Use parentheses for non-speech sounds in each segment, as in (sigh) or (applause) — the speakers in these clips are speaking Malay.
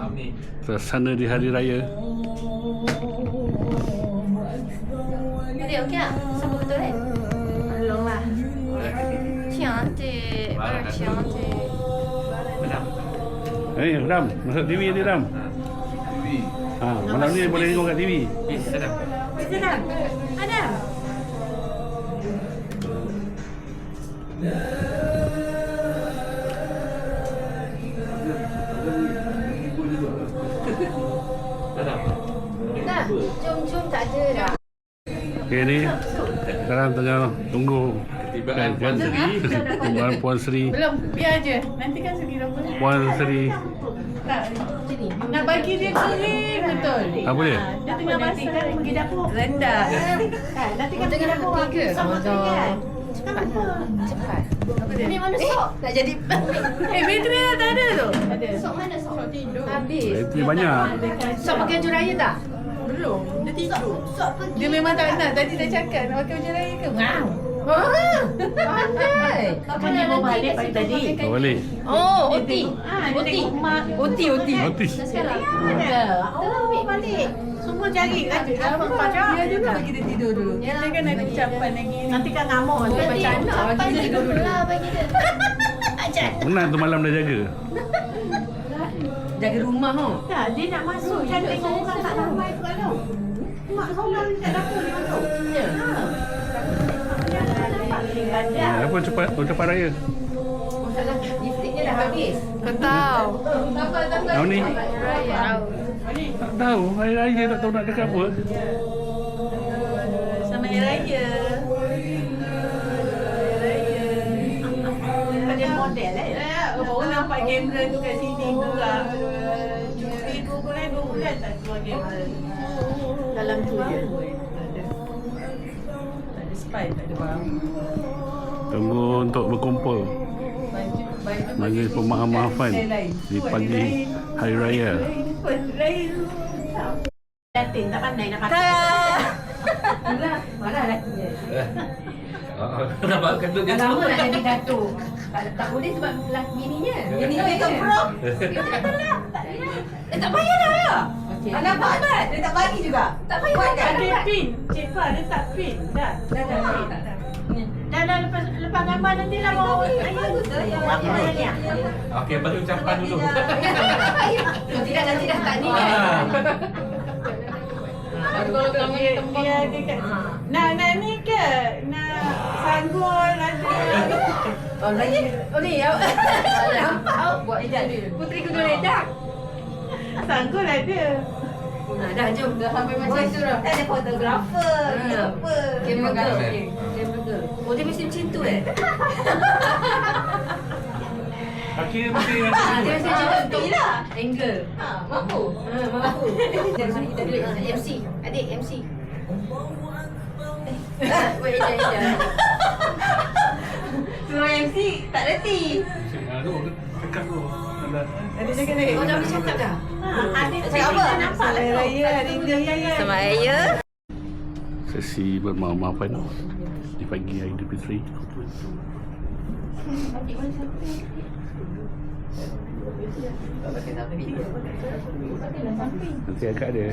Amin. Suasana di hari raya. Adik okey tak? Sebut betul kan? Belum lah. Cantik. Kat Cantik. Eh, Ram, masuk TV ni Ram. Ha, malam ni boleh tengok kat TV. Eh, sedap. Sedap. Ada. Sedap. Tak ada dah. Okey ni sekarang tengah tunggu Ketibaan Puan Sri. (laughs) Puan Puan Sri. Belum. Biar je. Nanti kan segi rambut. Puan Sri. Tak. Nak bagi dia kering betul. Apa dia? Dia tengah masak kan pergi dapur. Rendah. (laughs) Kan, nanti kan pergi dapur. Tiga. Sama kan? Cepat. Cepat. Apa dia? Ni mana sok? Nak jadi (laughs) Eh, bateri dah tak ada tu. Ada. Sok mana sok? Sok tidur. Habis. Itu banyak. Sok pakai baju raya tak? Belum. Dia tidur. Pergi. Dia memang tak nak. Tadi dah cakap nak pakai baju raya ke? Wow. Ah, pandai. (laughs) Kau Kan dia bawa balik pagi tadi. Kau balik. Oh, Oti. Ah, dia Oti. tengok mak. Oti, Oti. Notis. Sekarang. Oh, balik. Semua cari kan? Apa baca? Dia juga bagi dia tidur dulu. Dia kan ada ucapan lagi. Nanti kan ngamuk. Oh, Dia macam anak bagi dia tidur dulu. Lah bagi dia. Ajar. Menang tu malam dah jaga. (laughs) Jaga rumah tu. Tak, dia nak masuk kan tengok orang tak ramai tu kalau. Mak seorang kat dapur dia masuk. Ya. Ha, apa cepat ucapan raya? Lipsticknya dah habis. Kau tahu. Tahun ni Raya. tak tahu hari raya tak tahu nak cakap apa. Sama Hari Raya. Pada model eh. Oh, baru nampak kamera tu kat sini pula. Dalam tu je. Tak ada spy, tak ada barang. Tunggu untuk berkumpul majlis pemaaf-maafan di pagi hari raya. Lain. Latin tak pandai nak pakai. (laughs) Itulah. Mana lelaki dia? Ah, Nampak kentut dia Dah lama tu. nak jadi datuk. Tak, tak boleh sebab lelaki bininya. Bini Oh, dia itu pro. Dia tak pernah. Tak payah. Eh, tak payah dah. Okey. Anak banget. Dia tak bagi juga. Tak payah. Buat tak ada pin. Cik Fah dia tak pin. Dah. Dah, dah, dah, dah, dah. Dah dah lepas lepas gambar nanti lah mau. Bagus tu. Apa ni? Okey, bagi ucapan dulu. Oh, tidak, nanti dah tak ni kan. Ah. Kalau kami. Nak nak ni ke? Nak sanggul ada. Oh, lagi. Oh, ni. ya. (laughs) Nampak. Buat ejak (laughs) dia. Puteri kudu ledak. Sanggul ada. Nah, dah jom. Dah sampai macam itu dah. Ada fotografer. Ha. Apa? Camera girl. Kamera. Girl. Oh, dia mesti macam tu eh? (laughs) Akhirnya mesti yang Ah, dia mesti macam tu untuk lah. angle. Ha, mampu. Ha, mampu. Sini kita duduk MC. Adik MC. Eh, buat ejak Suruh MC tak reti. Aduh, dekat tu. Ada. Ada cakap ni. Oh, dah boleh cakap dah? Ada Cakap apa? Nampak lah. Raya hari ni. Sama Aya. Sesi bermaaf-maafan di pagi hari Fitri. Nanti akak ada.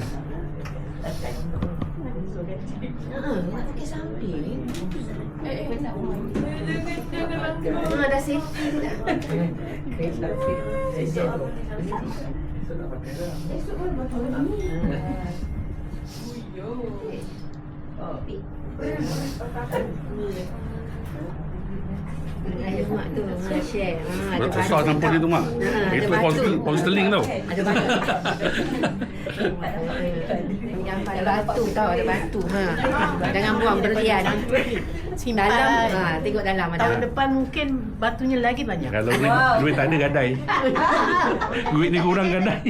Ha, nak pakai samping. Ha, dah safety dah. Esok pun macam ni. Tu, ha. Ha, ada Besar batu campur tak? dia tu mak. Ha, ada Itu pound sterling- sterling tau. Ada batu. Ada tau, ada batu. Ha. Jangan buang berlian. Dalam, ha, tengok dalam ada. Tahun depan mungkin batunya lagi banyak. Kalau duit, duit tak ada gadai. duit ni kurang gadai.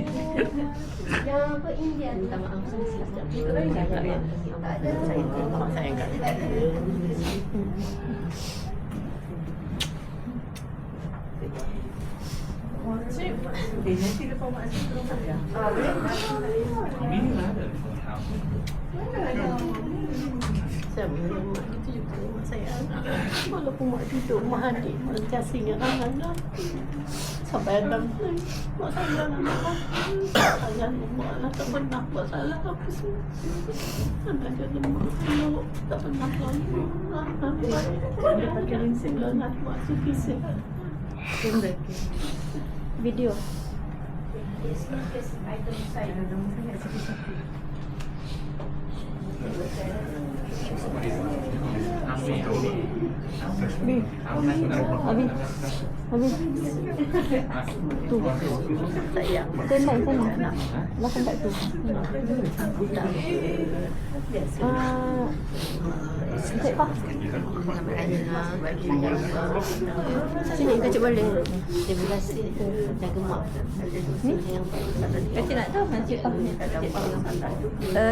Yang apa India minta maaf sama si Tak ada. Saya tengok ada. Saya mak itu juga mak saya. Walaupun mak duduk, mak adik, mak kasih dengan anak. Sampai ada Mak salah lah mak Sayang mak lah tak pernah buat salah apa semua Anak jadi mak Kalau tak pernah lawan mak Dia pakai rinsin lah nak mak sufisien video. Yes, yes, yes. I don't.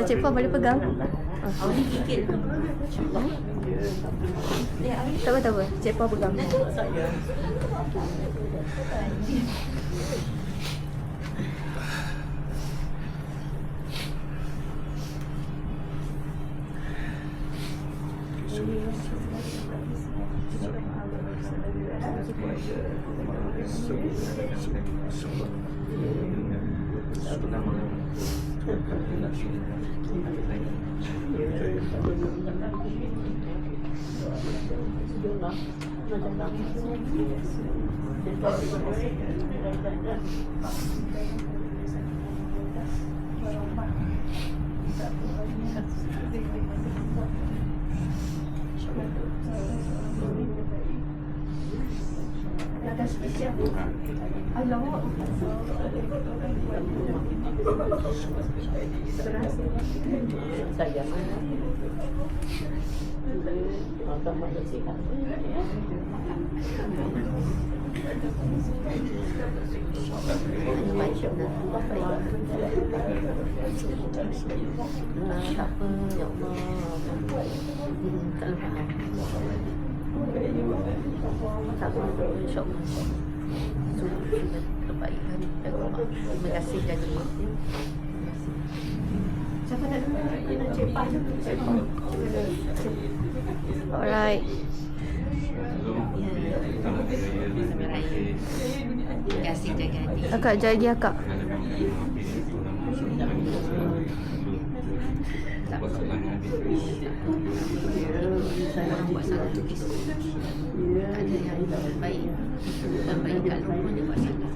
Cik Pak boleh pegang. Awak ni fikir. Tak apa, tak apa. Cik Pak pegang. Sayang Makan mak sihat Macam nak apa ya? Ah, tak apa, ya Allah. Hmm, tak lupa. Tak apa, insyaAllah. Suruh kita kebaikan jaga mak. Terima kasih jaga mak. Siapa nak. Alright. Terima kasih jaga hati. Akak jadi akak. Orang buat salah tulis. Ada yang baik. Dan baik kat rumah dia buat salah.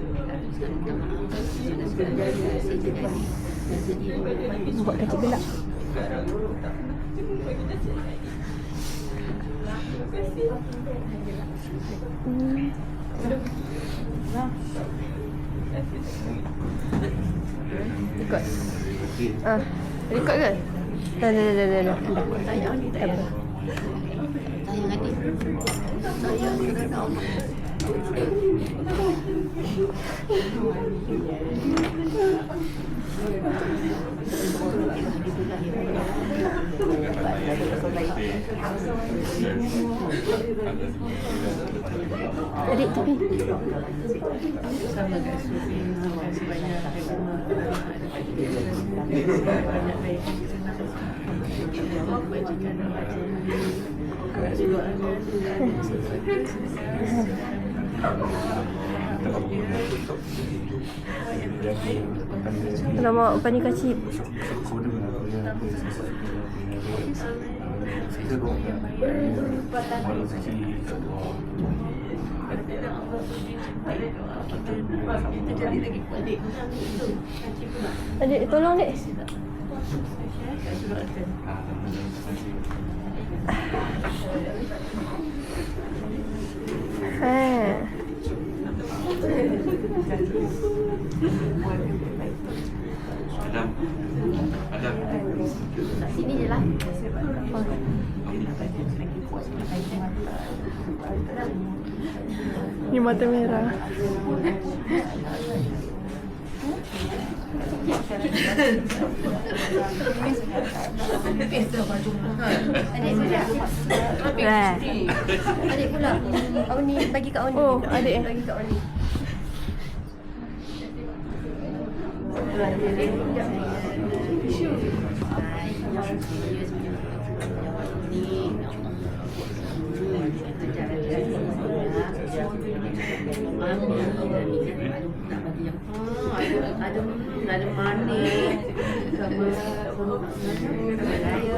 Sekarang minta maaf. Pada sekarang terima kasih jaga hati. Dan sedia. Buat kacik gelap. Hmm. Ikut. Ah, record ke? Dah, dah, dah, dah, dah. dah. Sayang ni tak apa. Sayang adik. Sayang kerana Allah. Adik tepi. Sama kat Sufi Terima kasih banyak Banyak baik Kebajikan Alamak, apa ni kacip? Adik, tolong dek. Eh. Adam. Adam. Sini je lah. Ni mata merah. Adik. Eh. Adik pula. Awak ni bagi kat Oni. Oh, adik. Bagi kat Oni. Amin. Ada ada manis sama raya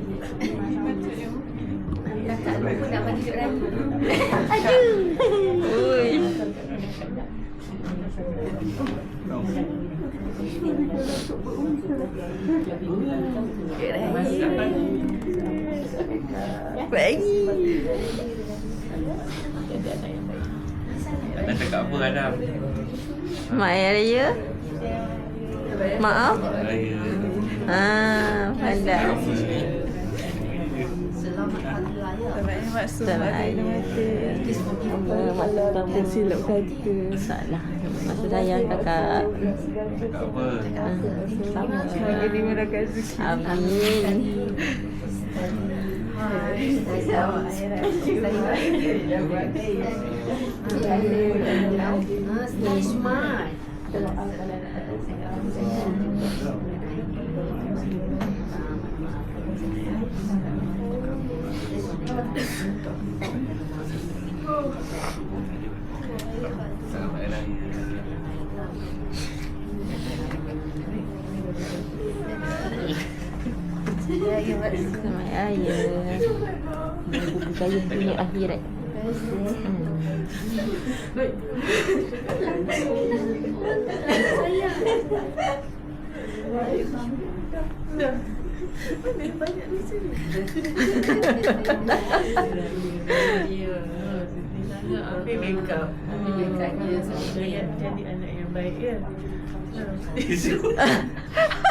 Nak bagi duit raya Ui. Bagi. Ada dekat apa Adam? Mak Ayah Raya. Maaf. Raya. Ah, pandai. Selamat hari raya Selamat Raya. Mak Sultan silap kata. Salah. Mak sayang kakak. Dekat apa? Ah, Sama. Amin. Ah, stay smart. Selamat Raya. Buku saya punya akhirat. Hmm. Ambil make up Ambil make up dia Jadi jadi anak yang baik ya (laughs)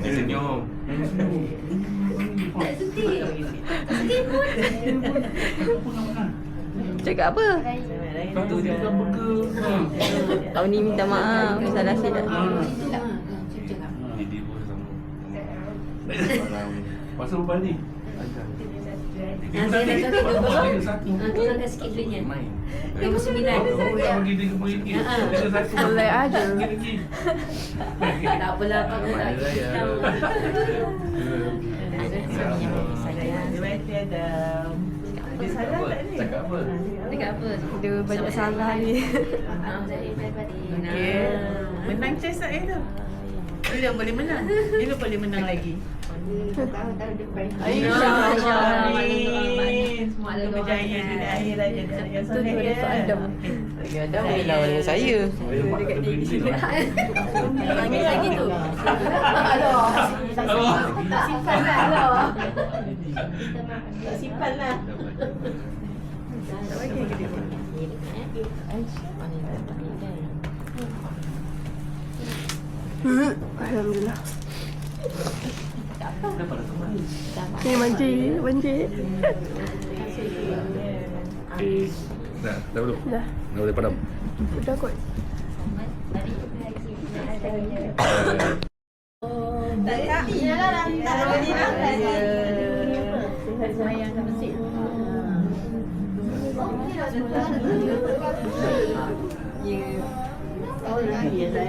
Senyum. Tak sedih Tak sedih pun Cakap apa? Tu dia bukan Tahun ni minta maaf. Salah silap. Jadi pun sama. Pasal berapa Ah, tu Ah, sikit duitnya Lima sembilan Oh, dia kembali lagi. Ha, ha. Dia satu. Boleh aja. Lagi lagi. Tak apalah Abang tak Ada raya. Dia mesti ada Dia salah tak ni? Cakap apa? Dekat apa? Dia banyak salah ni. Menang chess tak itu? Dia dah boleh menang. Dia boleh menang lagi. InsyaAllah. Amin. Semua ada berjaya di akhir aja yang soleh ya. Dah boleh lawan saya. Dekat dia. Nangis lagi tu Aduh Simpan lah Aduh Simpan lah. Alhamdulillah. Teman? Ni manji, manji. Dah, dah belum? Dah. Dah boleh padam. Dah kot. Dari Sayang kat masjid. Oh, raya, saya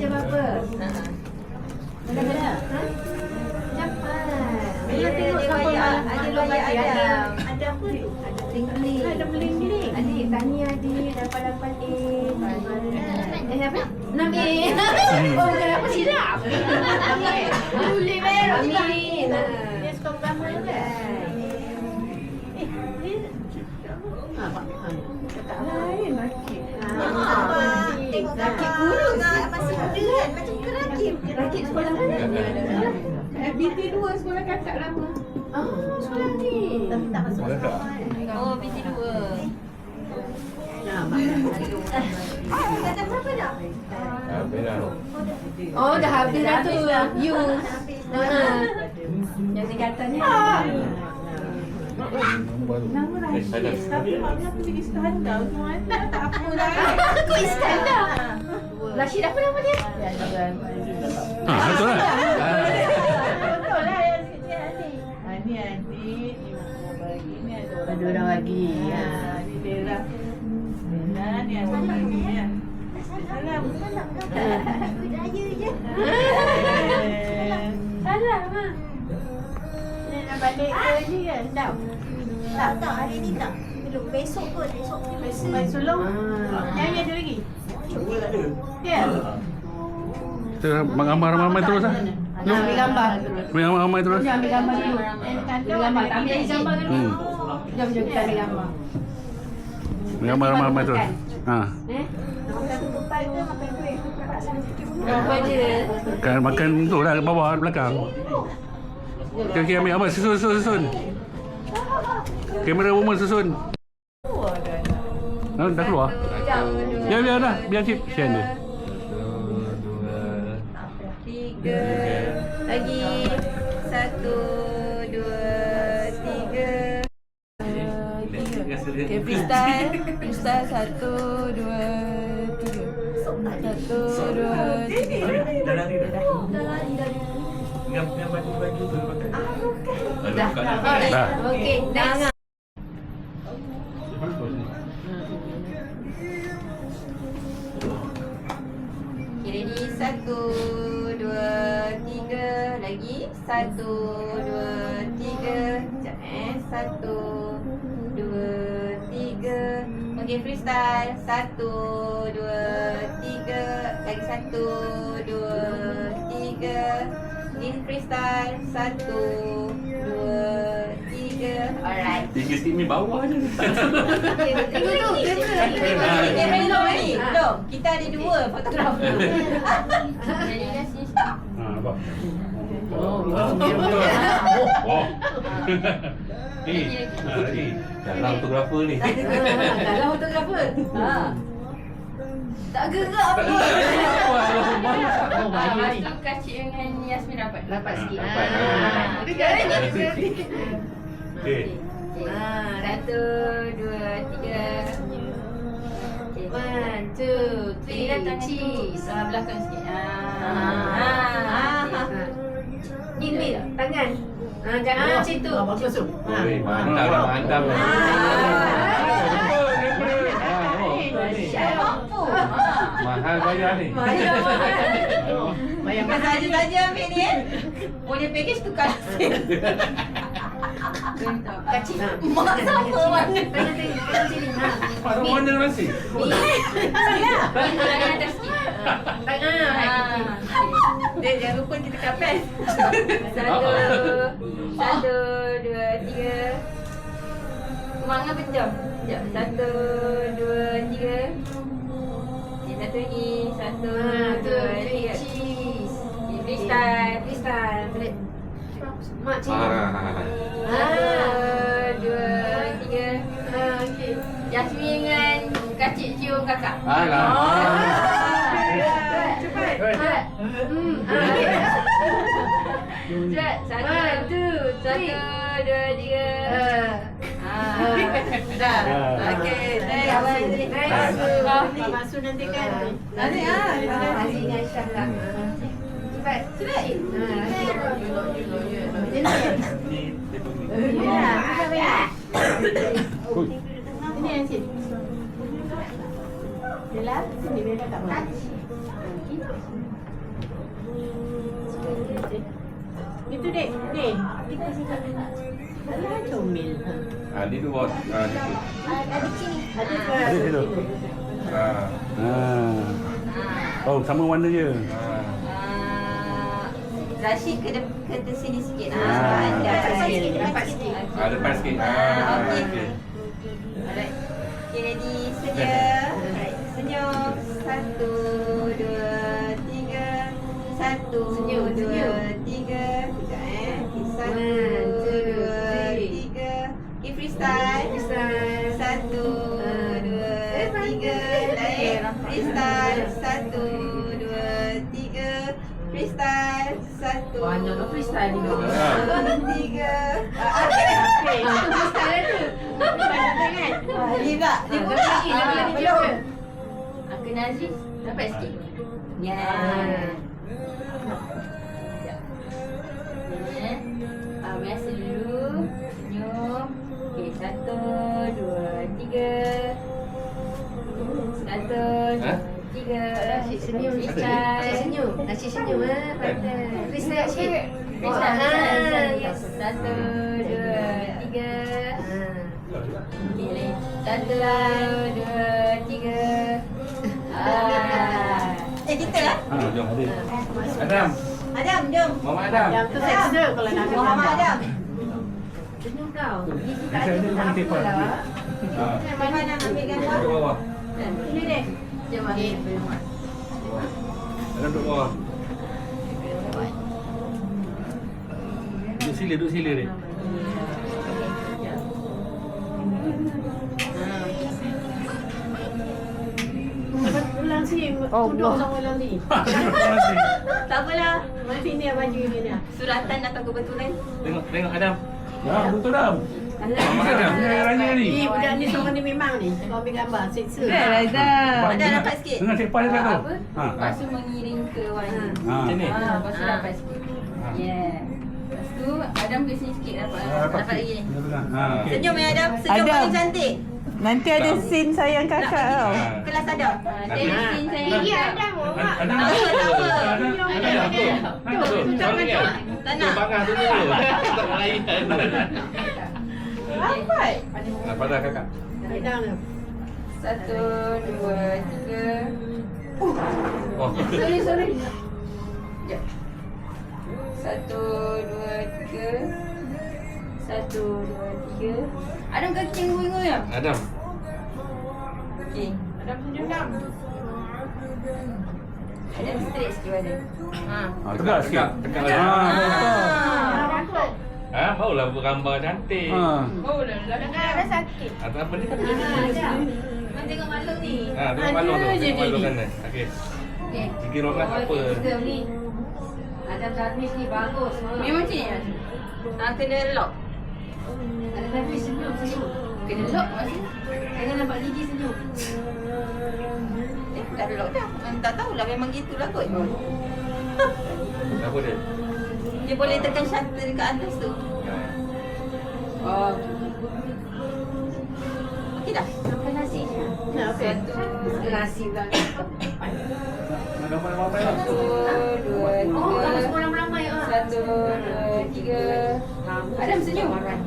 Bila dah jam apa? Bella, Bella. Cepat. Bella tengok siapa ada lomba ada. Ada apa? Ada tingling. Ada beling-beling. Adik, tanya adik dapat dapat A. Eh, apa? Enam A. (laughs) Oh, bukan apa silap. Boleh merah. Amin. Dia suka pertama tu kan? Eh, dia... Ha. Ha. Apa? Lain. Tengok kaki kurus. Masih muda kan? Macam kerakit. Kerakit sekolah mana? BT2 sekolah kakak lama. Oh, sekolah ni. Tapi tak masuk sekolah. Oh, BT2. Nah, Mak. Kata berapa dah? Ah, beda tu. Oh, dah habis dah tu. You. Ha. Yang tingkatannya. Nama Eh. Rashid. Tapi Mak kenapa jadi Iskandar? Anak tak apa lah. Kau Iskandar? Rashid apa nama dia? Ya, Ha, betul lah. Betul lah yang sini adik. Ha, ni adik, ni orang bagi, ni ada orang Ada orang bagi. Ha, ni Bella. Bella ni ada orang bagi ya. Salam. Salah, Mak. Ni nak balik ke ni kan? Tak. Tak, tak, hari ni tak. Belum, besok kot, besok ni masih. Mai sulung. Yang ada lagi? Ya. Kita gambar ramai-ramai terus lah. Nak ambil gambar. Ambil ramai-ramai terus. Jom ambil gambar dulu. Ambil gambar. Tak ambil gambar dulu. Hmm. Jom, jom kita ambil gambar. Ambil gambar ramai-ramai terus. Ha. Eh? Makan tutupan ke, makan. Apa? Makan, tu lah kat bawah, belakang. Okay, okay, ambil, ambil. Susun, susun, susun. Kamera woman susun. Ha, dah keluar? Biar, biar dah. Biar cip. Share dia. Tiga. Lagi. Satu, dua, tiga. Okay, freestyle. Freestyle. Satu, dua, tiga. Satu, dua, tiga. Dah lari dah. Yang yang baju-baju tu pakai. Ah, Dah. bukan. Alright. Dah. Satu, dua, tiga. In freestyle. Satu, dua, tiga. Alright. Tiga stick ni bawah je. Tengok tu, kamera. Ah, Kamera belum ni. Belum. Kita ada dua fotografer. (laughs) Jadi dah sini. Ha, apa? Oh, Oh. (laughs) Ni. Ha, lagi. Dalam fotografer ni. Kalau (laughs) fotografer. Ha. Tak gerak pun. Oh, Lepas tu Kacik dengan Yasmin dapat. Dapat sikit. Dapat. Ah. Sekarang ni. Okey. Ah, satu, dua, tiga. One, two, three, cheese. Ah, belakang sikit. Ah. Ah. ah. Ini tangan. Ah, jangan macam tu. Ah. Ha. Mantap mantap dah. Siapa mampu? Ah. Mahal bayar ni. Bayar mahal. Bayang Bukan saja-saja ambil ni eh. Boleh package tukar sim. Kacik. Mak sama mana? Tengok sini. Ha. Pak mana nasi? Saya. Tangan atas sikit. Tangan. Dia jangan lupa kita kapal. Satu. Satu, dua, tiga. Mak ngapa jam? Sekejap. Satu, dua, Satu lagi. Satu, Ah, tu, tiga. cheese. Freestyle. Freestyle. Mak cik. Ah. Satu, dua, tiga. Ah, okey. Yasmin dengan kacik cium kakak. Alah. Cepat. Ah. Hmm. Ah, okey. Cepat. Satu, satu, dua, tiga. Ah. Ah. Dah. Ah. Okey, next. Next. Ah. Pak Masud nanti kan. Nanti ah. Aziz dengan Aisyah lah. Cepat. Cepat. Ah, julok. Ini. Ya. Ui. Ini yang sini. Bella, sini Bella tak mau. Itu dek, dek. Alah comel. Ah, dia. Ah, dia tu. Ada sini. Ada situ. Ah. Ah. Oh, sama warna je. Ah. Ah, Rashid ke de- ke sini sikit. Ah. Ah, ada. Depan sikit, depan sikit. Ah, depan sikit. Ah, Ah, okey. okey. Alright. Okay, ready? Senyum. Alright. Senyum. Satu, dua, tiga. Satu, dua, senyum. Banyak lah freestyle ni. dua, tiga. Ah, ah. Okey, itu freestyle tu. Banyak. Ah, Ni tak? Ni Ah, pun lagi, tak? lagi, Ah, lagi, belum. Ah, Kena Aziz. Dapat sikit. Ya. Ah. Eh. Ah, biasa dulu. Senyum. Okey, satu, dua, tiga. Satu, dua, Ha? tiga. Rashid senyum. Senyum. Rashid senyum. ah, pandai. Freestyle. Freestyle. Ah, Ah, yes. Satu, dua, tiga. Ah. Satu, dua, tiga. Ah. Eh, kita lah. Ah, jom ada. Adam. Adam, jom. Mama Adam. Yang tu seksa kalau nak Muhammad Adam. Senyum kau. Gigi Saya ada mana tepat. Ah. Muhammad Adam ambil gambar. Duduk bawah. Ini deh. Jom okey. Adam duduk bawah. Duduk sila, duduk sila dia. Ulang sini. Tudung sama ulang ni. (laughs) Tak apalah. Mana sini yang baju ni ni. Suratan atau kebetulan. Tengok, tengok Adam. Ya, betul Adam. Raya ni. Ni budak ni seorang ni memang ni. Kau ambil gambar. Seksa. Sebab Ada dengar- dapat sikit. Dengar sepak dia tak tahu. Apa? Ha. Lepas tu mengiring ke warna. Ha. Macam ni. Ah, lepas tu Ah. dapat sikit. Yeah. Lepas tu Adam ke sini sikit dapat. Ah, Dapat lagi ni. Ha. Senyum ya Adam. Senyum paling cantik. Nanti ada scene sayang kakak tau. Ah. Kelas Adam. Ah, Nanti. Dia scene saya. Gigi Adam. Ada Tahu, ada tahu. ada Adam tu. Tu, suara ni. Tak Tu nak. bangah tu dulu. Tak nak lain. Dapat. Ah, pada kakak. Satu, dua, tiga. Oh. (laughs) Sorry, sorry. Sekejap. Satu, dua, tiga. Satu, dua, tiga. Adam kaki ngui-ngui ya? Adam. Okey. Adam senyum Adam. Adam straight sikit badan. Ha. Ha, tegak sikit. Tegak, lagi. Ha, Ah. Ah, maulah bergambar cantik. Ha. Oh, dah dah. Ada sakit. Atau apa ni kan? Kau tengok makhluk ni. Ha, tengok malu tu. Tengok malu kan. Okey. Okey. Rogan Oh, apa? Kita ni. Adam Darmis ni bagus. Memang macam ni kan? Ah, kena lock. Adam Darmis senyum senyum. Kena lock maksud. Jangan nampak gigi senyum. Eh, dah lock dah. Tak tahulah memang gitulah kot. Apa dia? Dia boleh tekan shutter dekat atas tu. Oh. Okey dah. Sampai nasi. Nah, okey. Nasi pula. Lah? Satu, dua, Oh, kalau tiga. semua orang ramai ah. Satu, dua, tiga. Adam senyum. Macam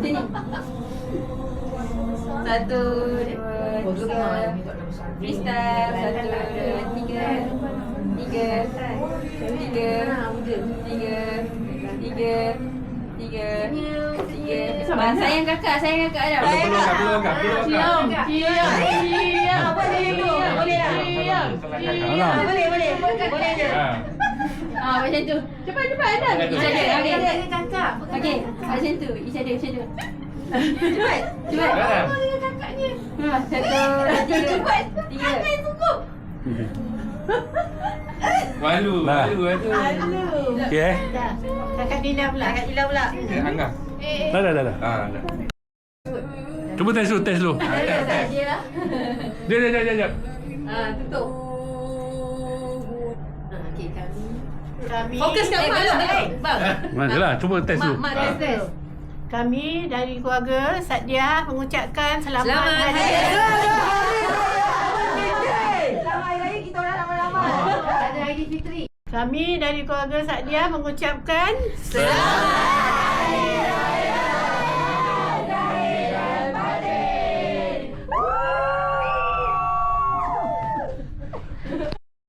ni. Satu, dua, tiga. Freestyle. Satu, dua, tiga. Tiga. Tiga. Tiga. Tiga. Tiga. Tiga. Bang, sayang kakak, sayang kakak Adam. Belum, belum, belum, belum, belum. Cium, cium, cium. Apa dia tu? Boleh tak? Cium. Kalau kakak. Alam. Boleh, boleh. Boleh je. Ha. Ah, macam tu. Cepat cepat ada. Macam tu. Each other. Okey. Ada kakak. Okey, macam tu. Each other, each other. Cepat. Cepat. Kan? Ha, satu, dua, tiga. Tiga. (laughs) Malu. Nah. Malu. Malu. Okey eh. Dah. Kakak Dina pula. Kakak Ila pula. Eh, Angah. Dah dah dah. dah. Ha, dah. Cuba test dulu, test dulu. Dia lah. Dia dia dia dia. Ah, tutup. Ah, okey, kami. Kami Fokus kat mak lah. Bang. Manalah, cuba test Mak, dulu. mak test test. kami dari keluarga Satya mengucapkan selamat, Selamat hari Hari raya. Selamat Hari Raya kita orang ramai-ramai. Ada Hari Fitri. Kami dari keluarga Satya mengucapkan Selamat